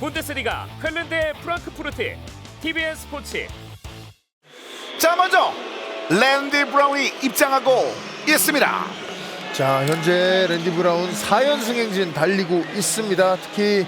분데스리가 쾰른 대 프랑크푸르트 TBS 스포츠 자 먼저 랜디 브라운이 입장하고 있습니다. 자 현재 랜디 브라운 4연승 행진 달리고 있습니다. 특히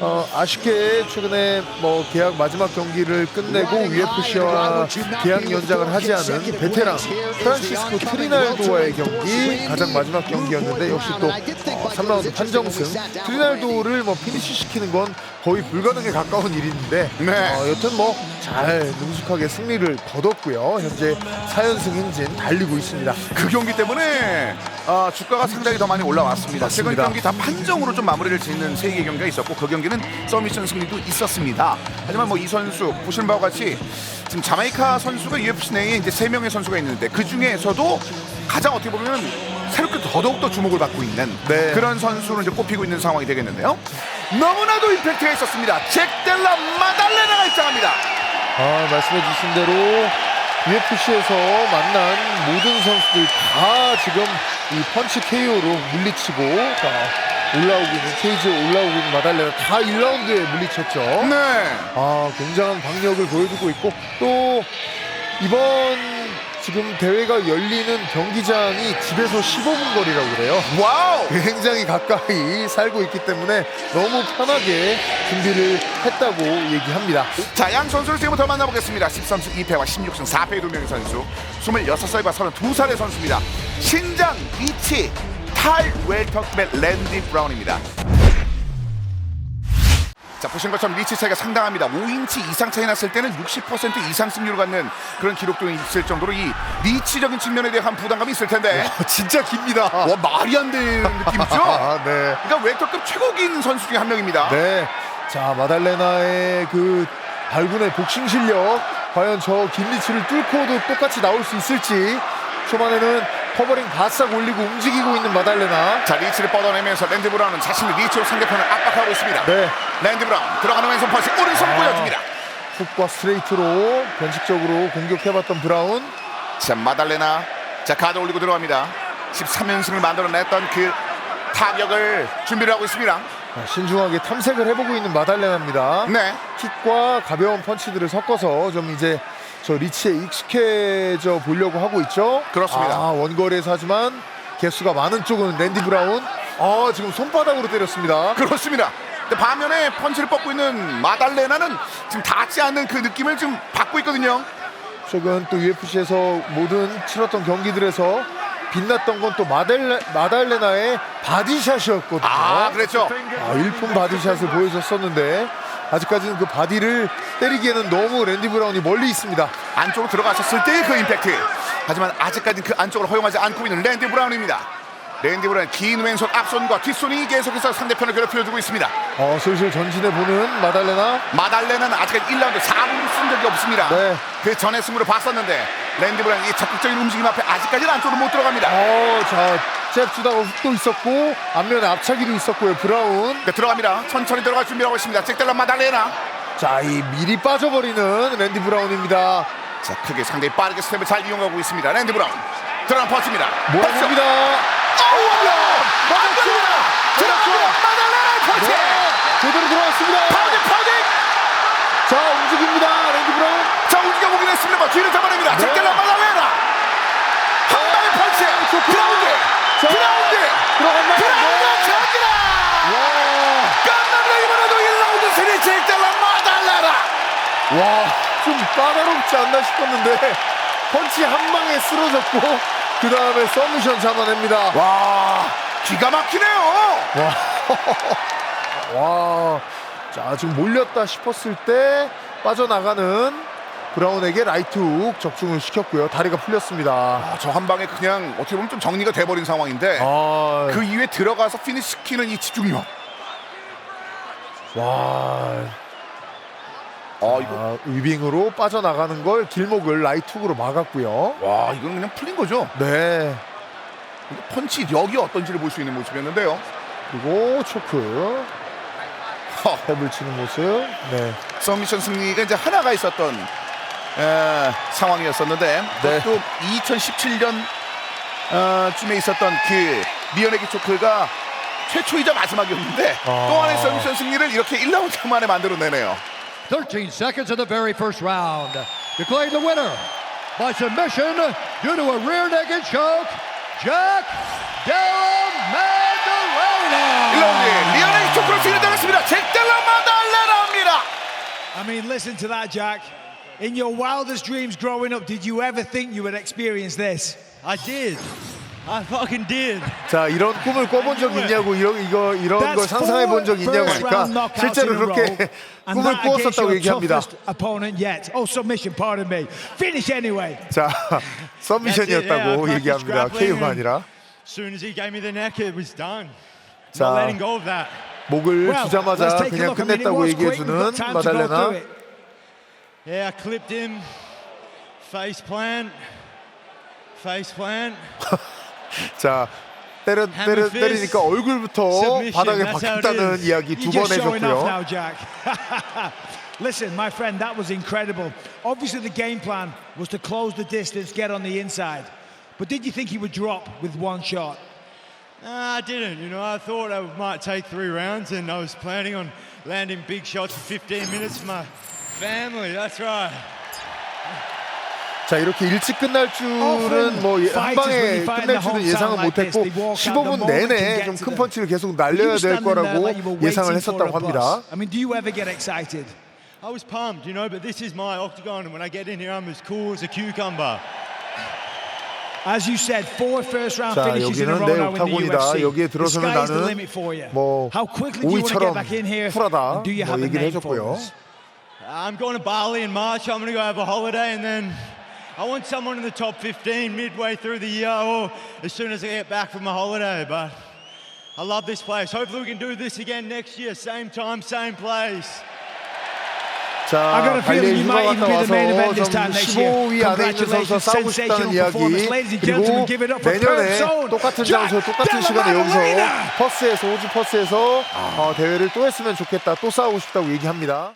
어, 아쉽게 최근에 뭐 계약 마지막 경기를 끝내고 UFC와 계약 연장을 하지 않은 베테랑 프란시스코 트리날도와의 경기 가장 마지막 경기였는데 역시 또 어, 3라운드 판정승 트리날도를 뭐 피니시 시키는 건 거의 불가능에 가까운 일인데 네. 어, 여튼 뭐 잘 능숙하게 승리를 거뒀고요. 현재 4연승 행진 달리고 있습니다. 그 경기 때문에 아, 주가가 상당히 더 많이 올라왔습니다. 최근 맞습니다. 경기 다 판정으로 좀 마무리를 짓는 세 개의 경기가 있었고 그 경기는 서미션 승리도 있었습니다. 하지만 뭐 이 선수 보시는 바와 같이 지금 자메이카 선수가 UFC 내에 이제 세 명의 선수가 있는데 그 중에서도 가장 어떻게 보면 새롭게 더더욱 더 주목을 받고 있는 네. 그런 선수로 이제 꼽히고 있는 상황이 되겠는데요. 너무나도 임팩트가 있었습니다. 잭 델라 마달레나가 입장합니다. 아, 말씀해 주신 대로 UFC에서 만난 모든 선수들 다 지금 이 펀치 KO로 물리치고 자, 올라오고 있는 케이지에 올라오고 있는 마달레나 다 1라운드에 물리쳤죠. 네. 아, 굉장한 박력을 보여주고 있고 또 이번 지금 대회가 열리는 경기장이 집에서 15분 거리라고 그래요. 와우. 굉장히 가까이 살고 있기 때문에 너무 편하게 준비를 했다고 얘기합니다. 자, 양 선수를 지금부터 만나보겠습니다. 13승 2패와 16승 4패의 두 명의 선수. 26살과 32살의 선수입니다. 신장, 리치, 탈 웰터급의 랜디 브라운입니다. 자, 보신 것처럼 리치 차이가 상당합니다. 5인치 이상 차이 났을 때는 60% 이상 승률을 갖는 그런 기록도 있을 정도로 이 리치적인 측면에 대한 부담감이 있을 텐데. 진짜 깁니다. 와, 말이 안 되는 느낌이죠? 아, 네. 그러니까 웰터급 최고 긴 선수 중에 한 명입니다. 네. 자, 마달레나의 그 발군의 복싱 실력 과연 저 김리치를 뚫고도 똑같이 나올 수 있을지 초반에는 커버링 바싹 올리고 움직이고 있는 마달레나 자 리치를 뻗어내면서 랜디 브라운은 자신의 리치로 상대편을 압박하고 있습니다. 네. 랜디 브라운 들어가는 왼손 펀치 오른손 아. 보여줍니다. 훅과 스트레이트로 변칙적으로 공격해봤던 브라운 자 마달레나 자 가드 올리고 들어갑니다. 13연승을 만들어냈던 그 타격을 준비를 하고 있습니다. 자, 신중하게 탐색을 해보고 있는 마달레나입니다 네. 킥과 가벼운 펀치들을 섞어서 좀 이제 저 리치에 익숙해져 보려고 하고 있죠. 그렇습니다. 아, 원거리에서 하지만 개수가 많은 쪽은 랜디 브라운. 아, 지금 손바닥으로 때렸습니다. 그렇습니다. 근데 반면에 펀치를 뻗고 있는 마달레나는 지금 닿지 않는 그 느낌을 지금 받고 있거든요. 최근 또 UFC에서 모든 치렀던 경기들에서 빛났던 건 또 마달레, 마달레나의 바디샷이었거든요. 아 그랬죠. 아, 일품 바디샷을 보여줬었는데 아직까지는 그 바디를 때리기에는 너무 랜디 브라운이 멀리 있습니다. 안쪽으로 들어갔었을 때의 그 임팩트. 하지만 아직까지는 그 안쪽으로 허용하지 않고 있는 랜디 브라운입니다. 랜디 브라운 긴 왼손 앞손과 뒷손이 계속해서 상대편을 괴롭혀주고 있습니다. 어, 슬슬 전진해 보는 마달레나. 마달레는 아직까지 1라운드 4분을 쓴 적이 없습니다. 네. 그 전에 승부를 봤었는데 랜디 브라운 이 적극적인 움직임 앞에 아직까지는 안쪽으로 못 들어갑니다. 어, 자, 잽 주다가 훅도 있었고 앞면에 앞차기도 있었고요. 브라운. 네, 들어갑니다. 천천히 들어갈 준비하고 있습니다. 잭달란 마달레나. 자, 이 미리 빠져버리는 랜디 브라운입니다. 자, 크게 상당히 빠르게 스텝을 잘 이용하고 있습니다. 랜디 브라운. 들어간 펀치입니다. 몰아봅니다. 어우야! 맞습니다. 들어갑니다. 마달레나 펀치. 네, 제대로 들어왔습니다. 파우딩 파우딩. 자, 움직입니다. 랜디 브라운. 자 움직여 보긴 했습니다. 뒤를 잡아냅니다. 네. 잭달란 마달레나. 한 방의 펀치. 좋고. 그라운드. 자, 그라운드. 들어간다. 그라운드 잡기다. 와, 깜짝이야 이번에도 1라운드 승리 잭달란 마달레나. 와, 좀 까다롭지 않나 싶었는데 펀치 한 방에 쓰러졌고 그 다음에 서미션 잡아냅니다. 와 기가 막히네요. 와, 자 지금 몰렸다 싶었을 때 빠져나가는 브라운에게 라이트 훅 적중을 시켰고요. 다리가 풀렸습니다. 아, 저 한 방에 그냥 어떻게 보면 좀 정리가 돼버린 상황인데 아, 그 이후에 들어가서 피니시 시키는 이 집중력. 와, 아 이거 아, 위빙으로 빠져나가는 걸 길목을 라이트 훅으로 막았고요. 와 이건 그냥 풀린 거죠. 네, 펀치 력이 어떤지를 볼 수 있는 모습이었는데요. 그리고 초크 허, 탭을 치는 모습. 네, 서미션 승리가 이제 하나가 있었던 에, 상황이었었는데 네. 또 2017년 어, 쯤에 있었던 그 리어네기 초크가 최초이자 마지막이었는데 아. 또 하나의 서미션 승리를 이렇게 1라운드 만에 만들어내네요. 13 seconds of the very first round. Declaring the winner by submission due to a rear naked choke, Jack Della Maddalena. 1라운드 리어넬 초크로 승리 당했습니다. 잭델라 마달레라입니다. I mean, listen to that, Jack. In your wildest dreams growing up, did you ever think you would experience this? I did. I fucking did. 자 이런 꿈을 꿔본 적 있냐고 이런 이거 이런 걸 상상해 본적 four 있냐고 하니까 실제로 그렇게 꿈을 꾸었었다고 얘기합니다. toughest opponent yet. Oh, submission, pardon me. Finish anyway. 자 practiced 얘기합니다. KO가 아니라 As soon as he gave me the neck, it was done. 자. Not letting go of that. 목을 주자마자 그냥 끝냈다고 was 얘기해 quick. We've got 주는 time to go through 마달레나. Yeah, I clipped him. Face plant. Face plant. 자 때려 때려 fist, 때리니까 얼굴부터 submission, 바닥에 that's how it 박혔다는 is. 이야기 두 You're 번 just showing off 해줬고요. now, Jack. Listen, my friend, that was incredible. Obviously, the game plan was to close the distance, get on the inside. But did you think he would drop with one shot? Nah, I didn't. You know, I thought I might take three rounds, and I was planning on landing big shots for 15 minutes for my family. That's right. 자 이렇게 일찍 끝날 줄은 뭐 한 방에 the 줄은 예상은 못했고 they walk out, the 15분 moment can 내내 좀 큰. 펀치를 계속 날려야 될 거라고 예상을 했었다고. 합니다. I mean, do you ever get excited? I was pumped, you know, but this is my octagon, and when I get in here, I'm as cool as a cucumber. As you said, four first round 자, finishes in a 여기는 row 내 now in the. UFC. 여기에 the 나는. 뭐 here? 쿨하다. And do you 뭐 얘기를 해줬고요. I'm going to Bali in March. I'm going to go have a holiday, and then I want someone in the top 15 midway through the year or as soon as I get back from my holiday. But I love this place. Hopefully, we can do this again next year, same time, same place. I 자 got a feeling 발리에 you 휴가 might even 갔다 be the main event 와서 this 좀 time next year. 15위 안에 있는 선수와 싸우고 싶다는 이야기 그리고 내년에. 똑같은 장소 똑같은 시간에 여기서. 퍼스에서 호주 퍼스에서 어, 대회를 또 했으면 좋겠다 또 싸우고 싶다고 얘기합니다.